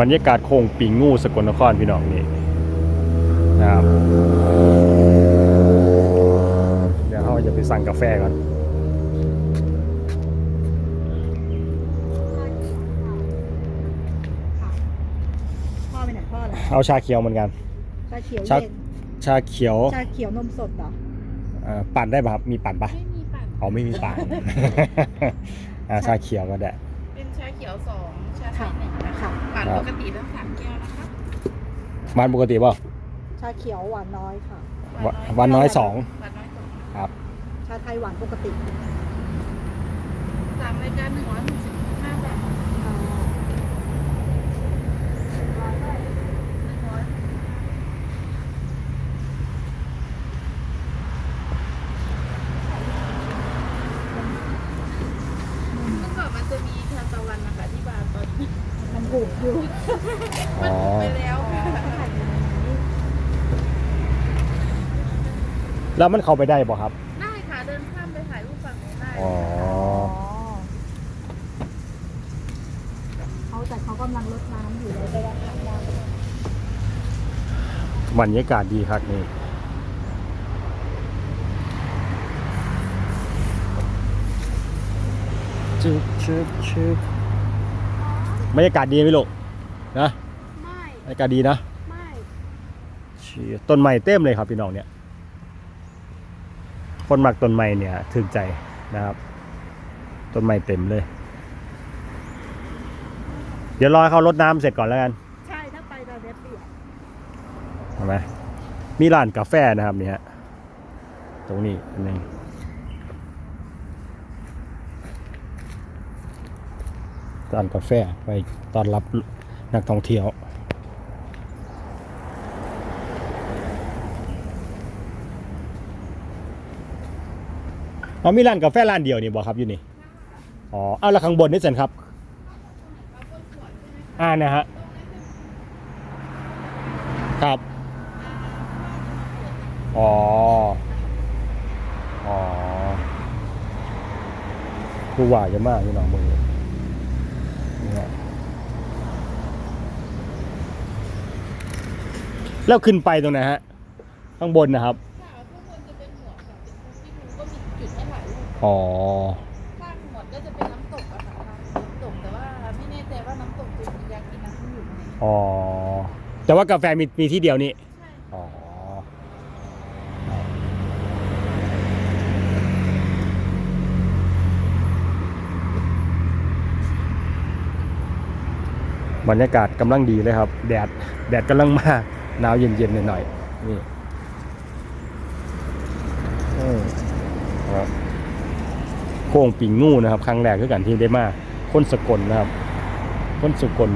บรรยากาศโค้งปิงงูสกลนครพี่น้องนี่นะครับเดี๋ยวเราจะไปสั่งกาแฟก่อนพ่อไปไหนพ่อเหรอเอาชาเขียวเหมือนกัน ชาเขียวชาเย็นชาเขียวชาเขียวนมสดเหรอเอ่อปั่นได้ป่ะครับมีปั่นปะไม่มีปั่นอ๋อไม่มีปั่น อ่าชาเขียวก็ได้ เป็นชาเขียวสอง ชาไทยหนึ่งนะคะค่ะปั่นครับปกติทั้งสามแก้วนะคะมันปกติเปล่าชาเขียวหวานน้อยค่ะวะวันน้อยสองหวานน้อยสองครับ ชาไทยหวานปกติสามรายการหนึ่งร้อยหกสิบห้าบาท อ่า เมื่อก่อนมันจะมีทานตะวันนะคะที่บาร์ตอนนี้ มันบุกอยู่ อ๋อ ไปแล้วค่ะ แล้วมันเข้าไปได้ป่ะครับ ได้ค่ะเดินข้ามไปถ่ายรูปฝั่งนู้นได้อ๋อ เขาแต่เขากำลังลดน้ำอยู่เลยไปวัดทางน้บรรยากาศดีครับนี่ ชึบชึบชึบบรรยากาศดีไหมลูกนะไม่ บรรยากาศดีนะ ไม่ เชี่ยต้นไม้เต็มเลยครับพี่น้องเนี่ย คนมักต้นไม้เนี่ยถึกใจนะครับต้นไม้เต็มเลย เดี๋ยวรอเขารดน้ำเสร็จก่อนแล้วกันใช่ถ้าไปตอนเนี้ยเปียกเห็นไหมมีร้านกาแฟนะครับนี่ฮะตรงนี้อันหนึงร้านกาแฟไปต้อนรับนักท่องเที่ยว อ๋อมีร้านกาแฟร้านเดียวนี่บอครับอยู่นี่อ๋อเอาแล้วข้างบนนี่สินครับ อ่านะฮะครับอ๋ออ๋อผู้ว่าจะมากพี่น้องมือนี่ฮะแล้วขึ้นไปตรงไหนฮะข้างบนนะครับ อ๋อ ข้างหมวดก็จะเป็นน้ำตกอะค่ะน้ำตกแต่ว่าไม่แน่ใจว่าน้ำตกจะมียากินน้ำอยู่ไหมอ๋อ แต่ว่ากาแฟมีมีที่เดียวนี่ ใช่อ๋อ บรรยากาศกำลังดีเลยครับ แดด แดดกำลังมาหนาวเย็นๆหน่อยๆนี่อืมครับ โค้งปิงงูนะครับ ครั้งแรกคือกันที่ได้มาคนสกลนะครับ คนสกล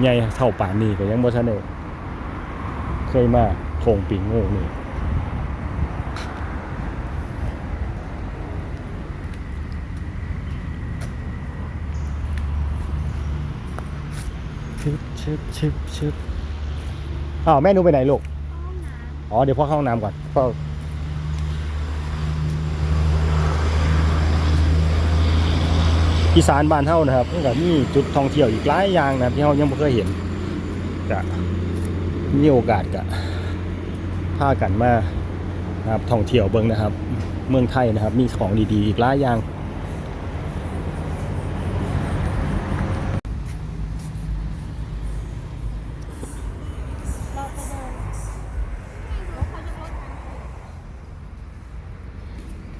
ใหญ่เท่าป่านนี้ก็ยังบ่ทันได้เคยมาโคงปิงโง่นี่ชึบชึบชึบชึบอ้าวแม่หนูไปไหนลูก อ๋อ เดี๋ยวพ่อเข้าห้องน้ำก่อนพ่อ อีสานบ้านเฮานะครับมันก็มีจุดท่องเที่ยวอีกหลายอย่างนะที่เฮายังไม่เคยเห็นจะมีโอกาสก็พากันมานะครับท่องเที่ยวเบิ่งนะครับ เมืองไทยนะครับ มีของดีๆอีกหลายอย่าง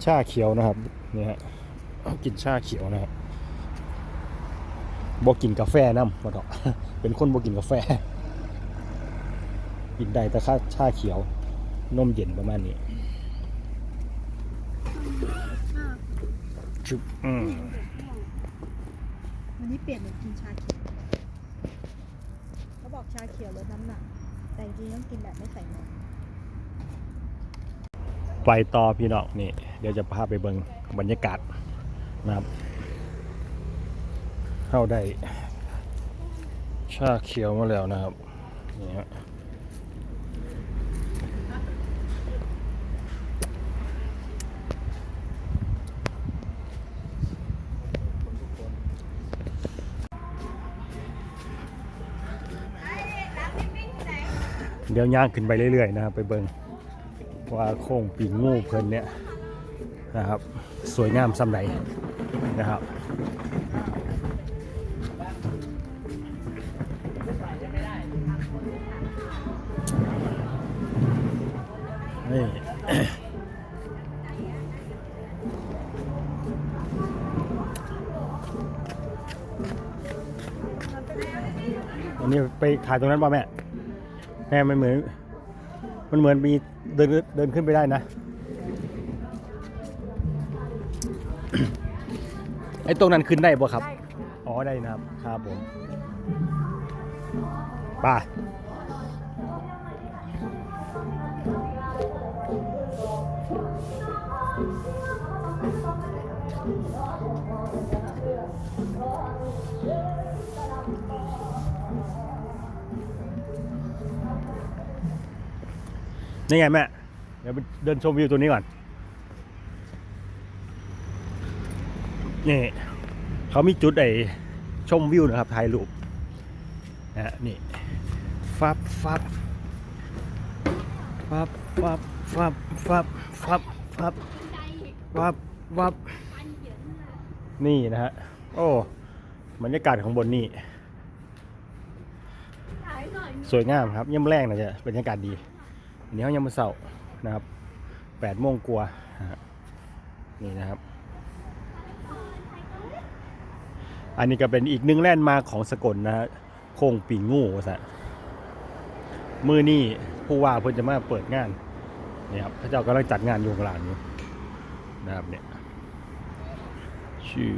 ชาเขียวนะครับนี่ฮะกินชาเขียวนะครับ บอกกินกาแฟน้ำมาดอก เป็นคนบอกกินกาแฟ กินได้แต่ค่าชาเขียวนมเย็นประมาณนี้ชุบอืมวันนี้เปลี่ยนเป็นกินชาเขียวเขาบอกชาเขียวลดน้ำหนัก แต่จริงๆต้องกินแบบไม่ใส่นมไปต่อพี่น้องนี่ เดี๋ยวจะพาไปเบิ่งบรรยากาศนะครับ เข้าได้ ชาเขียวมาแล้วนะครับนี่ฮะเดี๋ยวย่างขึ้นไปเรื่อยๆนะครับ ไปเบิงว่าโค้งปีงงูเพิ่นเนี่ยนะครับ สวยงามสำไหนนะครับ นี่อันนี้ไปถ่ายตรงนั้นป่ะแม่ แม่มันเหมือน มันเหมือนมีเดินเดินขึ้นไปได้นะ ไอ้ตรงนั้นขึ้นได้ป่ะครับได้อ๋อได้นะครับ ครับผมไป่า นี่ไงแม่ เดี๋ยวเดินชมวิวตัวนี้ก่อน นี่เขามีจุดไอ้ชมวิวนะครับถ่ายรูปนะฮะนี่ฟับฟับฟับฟับฟับฟับฟับฟับฟับฟับนี่นะฮะ โอ้บรรยากาศของบนนี่ สวยงามครับเย่ำแรงนะจ๊ะบรรยากาศดี อันนี้เขายังมาเสาร์นะครับแปดโมงกว่านี่นะครับ อันนี้ก็เป็นอีกหนึ่งแลนด์มาของสกลนะฮะโค้งปิงงูว่าซะมือนี่ผู้ว่าเพิ่นจะมาเปิดงานเนี่ยครับพระเจ้ากำลังจัดงานอยู่ข้างหลานอยู่นะครับเนี่ยชื่อ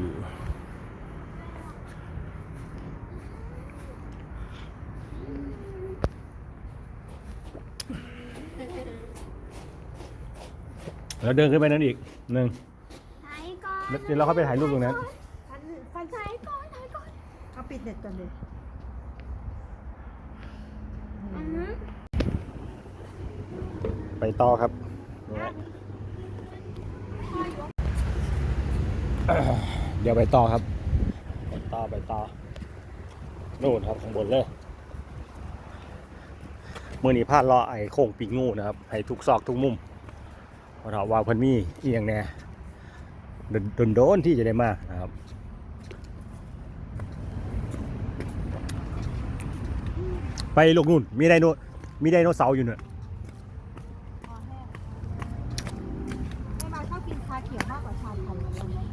แล้วเดินขึ้นไปนั้นอีกหนึ่งถ่ายก่อนแล้วเดี๋ยวเราเข้าไปถ่ายรูปตรงนั้น ฟันฟันถ่ายก่อนถ่ายก่อนเอาปิดเน็ตก่อนเลยอือฮึไปต่อครับเนี่ยเดี๋ยวไปต่อครับ ไปต่อไปต่อนู่นครับข้างบนเลยมือนี้พลาดรอไอ้โค้งปีกงูนะครับ ให้ทุกซอกทุกมุม เพราะเราว่าเพิ่นมีอีหยังแน่โดนโดนๆที่จะได้มานะครับไปลูกนู่นมีไดโนมีไดโนเสาร์อยู่เนี่ยพอแห้งไม่มาชอบกินชาเขียวมากกว่าชาไทยเลยนะ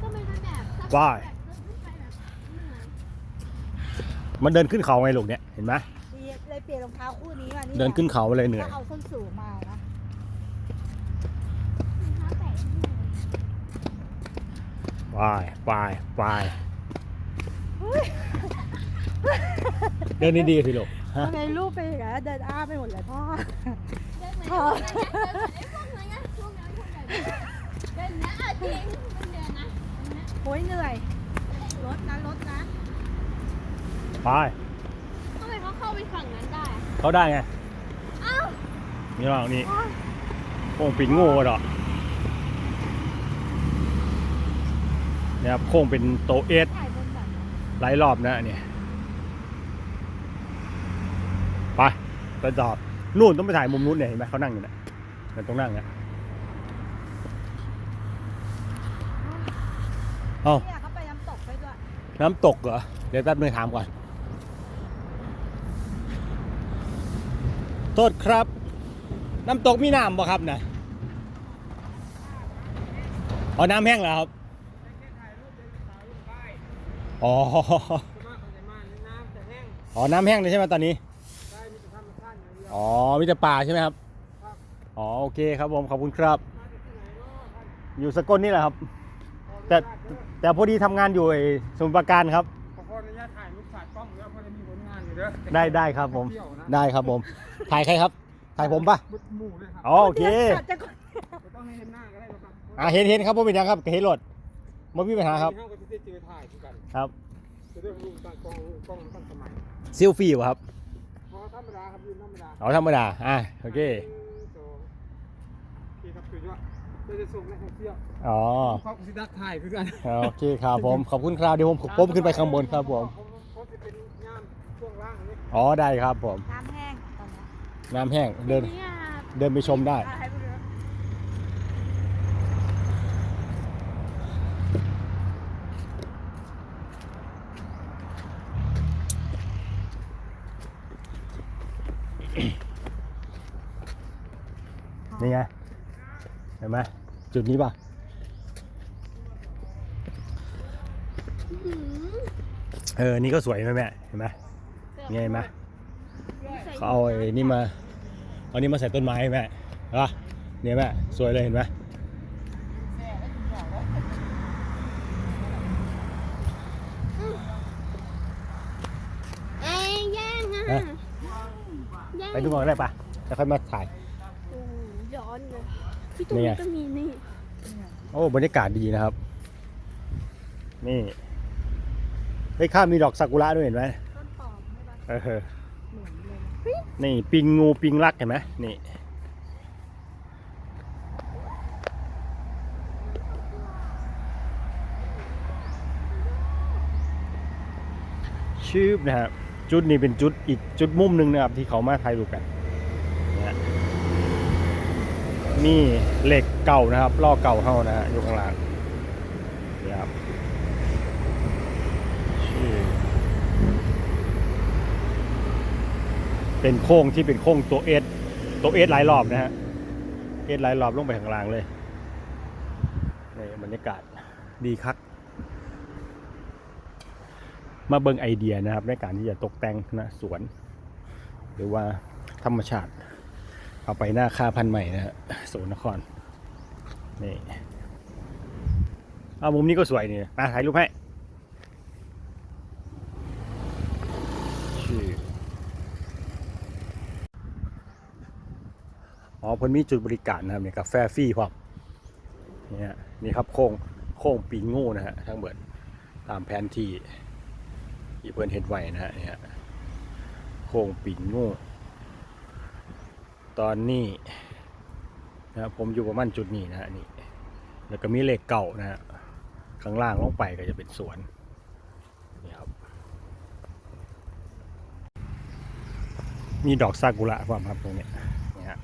ก็ไม่ได้แบบสักว้ายแบบเดินขึ้นไปแบบเหนื่อยมันเดินขึ้นเขาไงลูกเนี่ยเห็นไหมดีเลยเปลี่ยนรองเท้าคู่นี้มานี่เดินขึ้นเขามาเลยเหนื่อยถ้าเอาส้นสูงมานะ ไปไปไปเดินดีๆสิลูกฮะทำไมลูกไปอย่างนั้นเดินอ้าไปหมดเลยพ่อพ่ะโอ้ยเหนื่อยรถนะรถนะไปทำไมเขาเข้าไปฝั่งนั้นได้เขาได้ไงอ้าวนี่ลองนี่โอ้ปิดโง่เหรอ นี่ยครับโค้งเป็นโตเอสถ่ายบนแบบหลายรอบนะเนี่ยไปไปจอดนู่นต้องไปถ่ายมุมนู้นเนี่ยเห็นไหมเขานั่งอยู่เนี่ยมันต้องนั่งเนี่ยเอ้าเนี่ยเขาไปน้ำตกไปด้วยน้ำตกเหรอเดี๋ยวแป๊บนึงถามก่อนโทษครับ น้ำตกมีน้ำบ่ครับนะอ๋อน้ำแห้งแล้วครับ อ๋อ อ๋อ น้ำแห้งเลยใช่ไหมตอนนี้ อ๋อ มีแต่ป่าใช่ไหมครับ อ๋อ โอเคครับผม ขอบคุณครับ อยู่สกลนี่แหละครับ แต่แต่พอดีทำงานอยู่ไอ้สมุทรปราการครับขอขออนุญาตถ่ายรูปถ่ายกล้องแล้วเพราะจะมีผลงานอยู่เด้อได้ได้ครับผมเที่ยวนะได้ครับผม ถ่ายใครครับ ถ่ายผมปะบุดหมู่ด้วยครับอ๋อ โอเคดี๋ยวจะกดไม่ต้องให้เห็นหน้าก็ได้หรอกครับอ่าเห็นเห็นครับผมเป็นยังครับ เห็นรถไม่มีปัญหาครับ ครับจะเรื่องรูปตั้งกล้องกล้องตั้งสมัยซิลฟี่วะครับเพราะธรรมดาครับยืนธรรมดาเอาธรรมดาอ่าโอเคหนึ่งสองโอเคครับคือว่าเราจะส่งนักท่องเที่ยวอ๋อเขาสิดักถ่ายคือกันโอเคครับผมขอบคุณครับเดี๋ยวผมผมขึ้นไปข้างบนครับผมเขาจะเป็นงานช่วงล่างนี่อ๋อได้ครับผมน้ำแห้งตอนน้ำแห้งเดินเนี่ยเดินไปชมได้ อะให้ไปดู นี่ไง เห็นไหมจุดนี้ป่ะหืมเออ นี่ก็สวยไหมแม่เห็นไหมนี่เห็นไหมใส่เขาเอาไอ้นี่มา เอานี่มาใส่ต้นไม้แม่เห็นปะเนี่ยแม่สวยเลยเห็นไหมเอ้ยแย่งอะฮะแย่งไปดูก่อนได้ปะแล้วค่อยมาถ่าย โอ้โหร้อนเลย พี่ตุ้มนี่ไง ก็มีนี่โอ้บรรยากาศดีนะครับ นี่เฮ้ยข้ามมีดอกซากุระด้วยเห็นไหมต้นปอมใช่ปะเออเหมือนเลยนี่ปิงงูปิงลักเห็นไหมนี่ชื่อนะครับจุดนี้เป็นจุดอีกจุดมุมหนึ่งนะครับที่เขามาถ่ายรูปกันนะฮะ นี่เหล็กเก่านะครับล่อเก่าเท่านะฮะอยู่ข้างล่างนี่ครับเป็นโค้งที่เป็นโค้งตัวเอสตัวเอสหลายรอบนะฮะเอสหลายรอบลงไปข้างล่างเลยนี่บรรยากาศดีคัก มาเบิ่งไอเดียนะครับในการที่จะตกแต่งนะสวน หรือว่าธรรมชาติ เอาไปหน้าค่าพันใหม่นะฮะสวนนครนี่เอามุมนี้ก็สวยนี่มาถ่ายรูปให้ชื่ออ๋อเพิ่นมีจุดบริการนะครับเนี่ยกาแฟฟรีพร้อมเนี่ยนี่ครับโค้งโค้งปีงโง่นะฮะทั้งเบิดตามแผนที่ที่เพื่อนเห็นไว้นะฮะเนี่ยโค้งปิ่นโง่ ตอนนี้นะครับผมอยู่ประมาณจุดนี้นะนี่แล้วก็มีเหล็กเก่านะข้างล่างลงไปก็จะเป็นสวนนี่ครับมีดอกซากุระความครับตรงนี้ยนี่ฮะ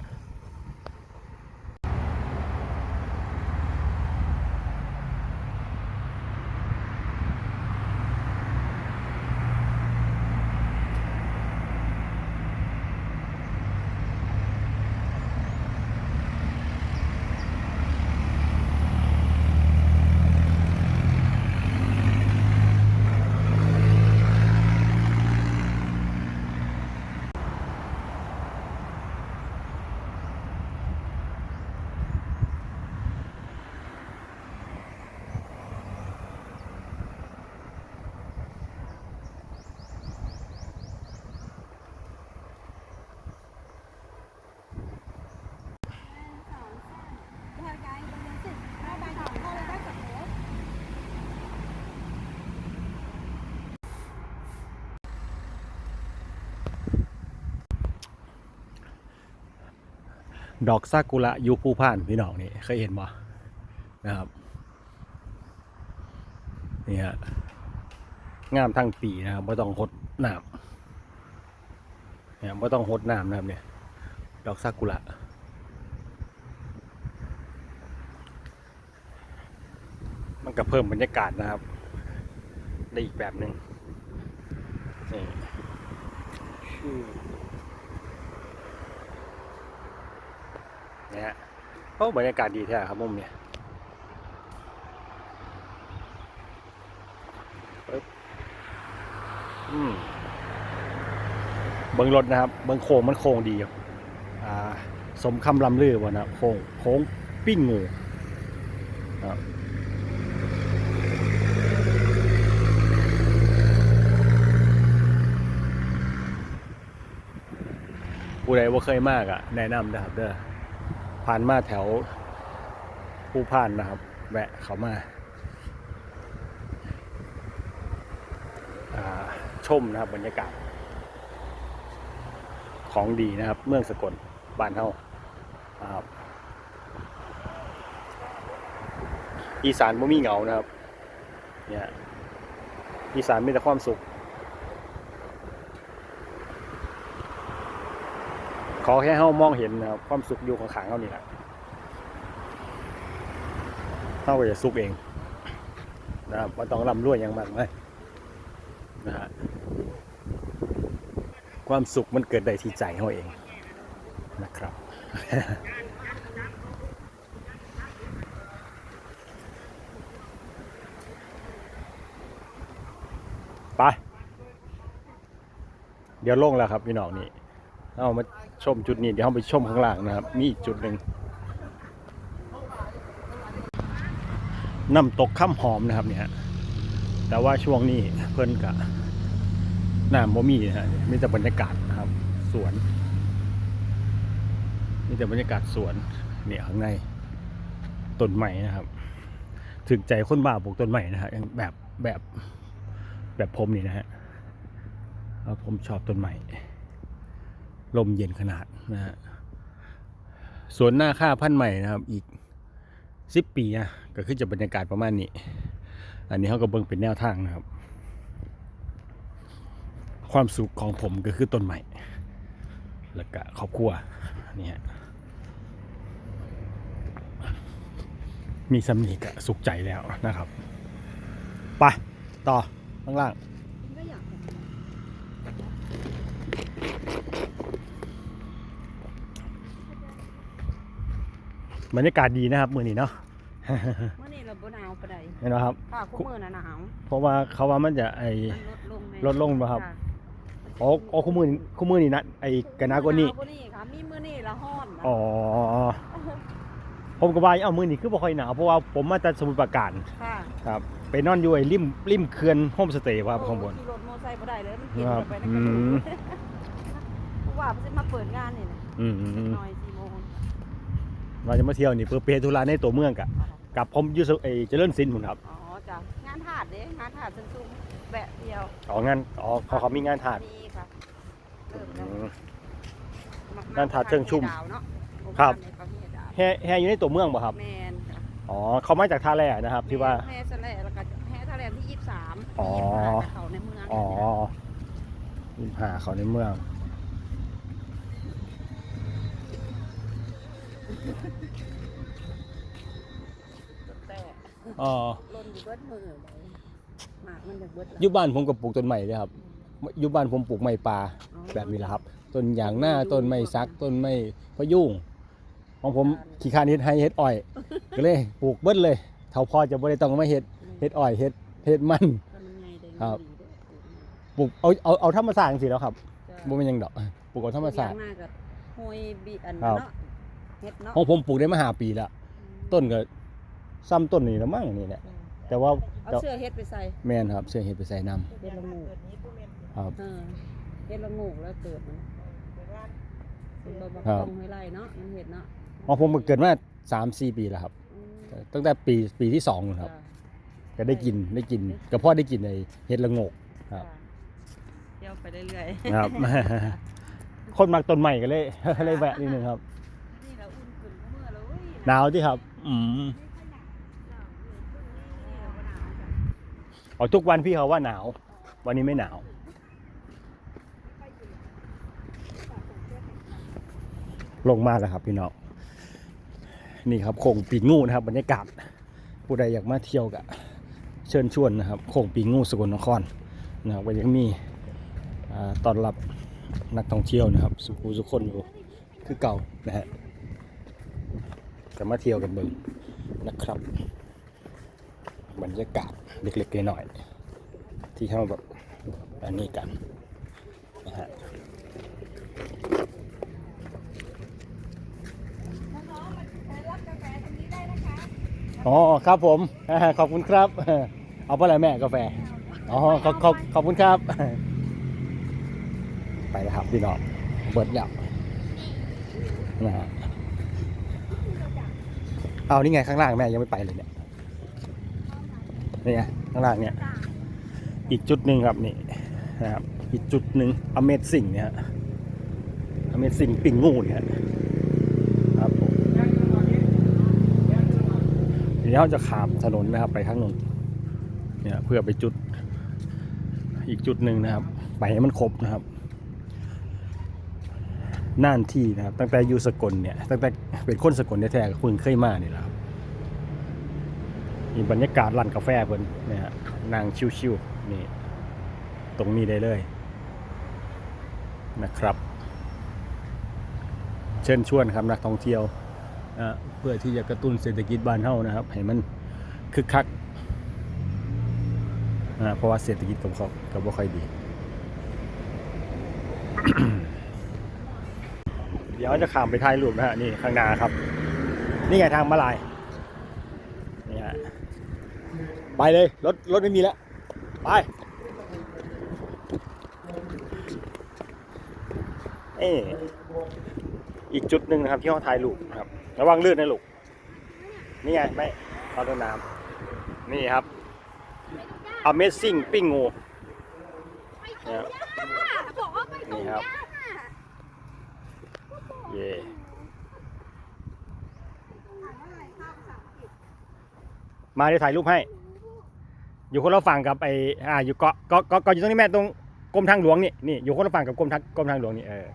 ดอกซากุระยูภูพานพี่น้องนี่เคยเห็นบ่นะครับนี่ฮะงามทั้งปีนะครับไม่ต้องหดน้ำเนี่ยไม่ต้องหดน้ำนะครับเนี่ยดอกซากุระมันก็เพิ่มบรรยากาศนะครับ ได้อีกแบบหนึ่งนี่ชื่อ นะฮะโอ้บรรยากาศดีแท้ครับมุมเนี่ยบอืมเบิ้งรถนะครับ เบิ้งโค้งมันโค้งดีครับอ่า สมคำลำลือวะนะโค้งโค้งปิ้งงูครับผู้ใดว่าเคยมากอะ่ะแนะนำนะครับเด้อ ผ่านมาแถวผู้ผ่านนะครับ แวะเขามาอ่าชมนะครับบรรยากาศ ของดีนะครับ เมืองสกลบ้านเฮานะครับอีสานบ่มีเหงานะครับเนี่ยอีสานมีแต่ความสุข อแค่เฮามองเห็นนะครับความสุขอยู่ข้างๆเฮานี่แหละเฮาก็จะสุขเองนะครับบ่ต้องร่ำรวยอย่างมากมายนะฮะความสุขมันเกิดได้ที่ใจเฮาเองนะครับไปเดี๋ยวลงแล้วครับพี่น้องนี่เอามา ชมจุดนี้เดี๋ยวเราไปชมข้างล่างนะครับ มีอีกจุดหนึ่งน้ำตกข้ามหอมนะครับเนี่ยแต่ว่าช่วงนี้เพิ่นกะน้ำบ่มีนะฮะมีแต่บรรยากาศนะครับ สวน มีแต่บรรยากาศสวนเนี่ยข้างในต้นใหม่นะครับ ถึงใจคนบ้าปลูกต้นใหม่นะฮะย่างแบบแบบแบบผมนี่นะฮะผมชอบต้นไม้ ลมเย็นขนาดนะฮะสวนหน้าค่าพันธ์ใหม่นะครับอีกสิบปีนะก็คือจะบรรยากาศประมาณนี้ อันนี้เขาก็เบิ่งเป็นแนวทางนะครับ ความสุขของผมก็คือต้นไม้แล้วก็ครอบครัวนี่ฮะมีสำนีกสุขใจแล้วนะครับไปต่อข้างล่าง ก็อยากเห็น บรรยากาศดีนะครับมือนี้เนาะเมื่อนี้เราบ่หนาวปานใดเห็นไหมครับค่ะคู่มือน่ะหนาวเพราะว่าเขาว่ามันจะไอมันลดลงแม่ลดลงบ่ครับะอ๋ออ๋อคู่มือนี้คู่มือนี้นะไอกะนากว่านี้หวกว่านี้ค่ะมีมื้อนี้ละฮ้อนนะอ๋อผมก็ว่าเอามือนี้คือบ่ค่อยหนาวเพราะว่าผมมาจากสมุทรปราการค่ะครับไปนอนอยู่ไอ้ริมริมเขื่อนโฮมสเตย์ครับข้างบนขี่รถมอเตอร์ไซค์บ่ได้เลยมันเก็บครับไปในอืกระดูมกเพราะว่าเพิ่นสิมาเปิดงานนี่นะอืมน้อย4 โมงเราจะมาเที่ยวนี่เพื่อเปธุระในตัวเมืองกะกับผมอยู่ไอ้เจริญศิลป์ผมครับอ๋อจ้ะงานถาดเด้งานถาดซุ่มๆแบะเดียวอ๋องานอ๋อเขาเขามีงานถาดมีค่ะเริ่มอืแล้วมงานถาดเชิงชุ่มดาวเนาะครับ โงกาเนี่ยเขามีดาวแห่แห่อยู่ในตัวเมืองป่ะครับแมนค่ะอ๋อเขามาจากท่าแร่นะครับที่ว่า แม่สแลแล้วก็แม่ทะเลที่ยี่สิบสามอ๋อเขาในเมืองอ๋อยิมหาเขาในเมือง แต่อ๋อลนอยู่เบิดมือเลยหมากมันจะเบิดละอยู่บ้านผมก็ปลูกต้นไม้เลยครับอยู่บ้านผมปลูกไม้ป่าแบบนี้แหละครับต้นยางหน้าต้นไม้ซักต้นไม้พะยุงของผมขี้คร้านเฮ็ดให้เฮ็ดอ้อย ก็เลยปลูกเบิดเลยเท่าพอจะบ่ได้ต้องมาเฮ็ดเฮ็ดอ้อยเฮ็ดเฮ็ดมันก็มันไงแดงครับดีเด้อปลูกเอาเอาเอาธรรมศาสตร์สิแล้วครับจ้ะบ่แม่นหยังดอกปลูกเอาธรรมศาสตร์ยงหน้ากับห้อยบีอันครับเนาะ เฮ็ดเนาะของผมปลูกได้มาหาปีแล้ว ต้นก็ซ้ำต้นนี่ละมั้งนี่แหละแต่ว่าเอาเสื้อเฮ็ดไปใส่แม่นครับเสื้อเฮ็ดไปใส่น้ำเฮ็ดละงูกครับ เออเฮ็ดละงูกแล้วเกิดมันเป็นบ่บ่ครับ ต้องให้ไล่เนาะมันเฮ็ดเนาะของผมก็เกิดมา3-4ปีแล้วครับ อืมตั้งแต่ปีปีที่2นู่นครับ จ้ะก็ได้กินได้กินก็พ่อได้กินในเห็ดละโงก ครับ เที่ยวไปเรื่อยๆ ครับ คนมักต้นใหม่ก็เลย เลยแวะนิดนึงครับ หนาวที่ครับ อืมนี่เราก็หนาวจ้ะอ๋อทุกวันพี่เขาว่าหนาว วันนี้ไม่หนาว ลงมาแล้วครับพี่น้องนี่ครับโขงปีงูนะครับบรรยากาศผู้ใดอยากมาเที่ยวกะเชิญชวนนะครับโขงปีงูสกลนครนะครับก็ยังมีอ่าต้อนรับนักท่องเที่ยวนะครับ สุขุสุขคนอยู่คือเก่านะฮะ ก็มาเที่ยวกันเบิ่งนะครับ บรรยากาศเล็กๆน้อยๆที่เข้าแบบอันนี้กันนะฮะอ๋อครับผมขอบคุณครับ เอาไปอะไรแม่กาแฟอ๋อขอบขอบขอบคุณครับ ไปแล้วครับพี่น้องเบิร์ดแล้วนะฮะ เอานี่ไงข้างล่างแม่ยังไม่ไปเลยเนี่ยนี่ไงข้างล่างเนี่ย อีกจุดหนึ่งครับนี่นะครับอีกจุดหนึ่งอเมซิ่งเนี่ยอเมซิ่งปิ่งงูเนี่ยครับผมทีนี้เราจะขามถนนนะครับไปข้างนู้นเนี่ยเพื่อไปจุดอีกจุดหนึ่งนะครับ ไปให้มันครบนะครับ น่านที่นะครับ ตั้งแต่อยู่สกลเนี่ยตั้งแต่เป็นคนสกลแท้ๆก็เพิ่งเคยมานี่แหละครับมีบรรยากาศร้านกาแฟเพิ่นนะฮะนั่งชิวๆนี่ตรงนี้ได้เลยนะครับ เชิญชวนครับนักท่องเที่ยวอ่าเพื่อที่จะกระตุ้นเศรษฐกิจบ้านเฮานะครับ ให้มันคึกคักอ่าเพราะว่าเศรษฐกิจของเขาก็บ่ค่อยดี เดี๋ยวจะข้ามไปถ่ายรูปนะฮะนี่ข้างหน้าครับ นี่ไงทางมาลายนี่ฮะไปเลยรถรถไม่มีแล้วไปเอ้อีกจุดหนึ่งนะครับ ที่เขาถ่ายรูปนะครับ ระวังลื่นนะลูกนี่ไงไม่เอาต้นน้ำนี่ครับ Amazing ปิ้งงูไปตรงย่าบอกว่าไปตรง นี่ค ย่า รับ เย่มาเดี๋ยวถ่ายรูปให้ อยู่คนละฝั่งกับไอ้อ่าอยู่เกาะเกาะเกาะเกาะอยู่ตรงนี้แม่ตรงกรมทางหลวงนี่นี่อยู่คนละฝั่งกับกรมทางกรมทางหลวงนี่เออ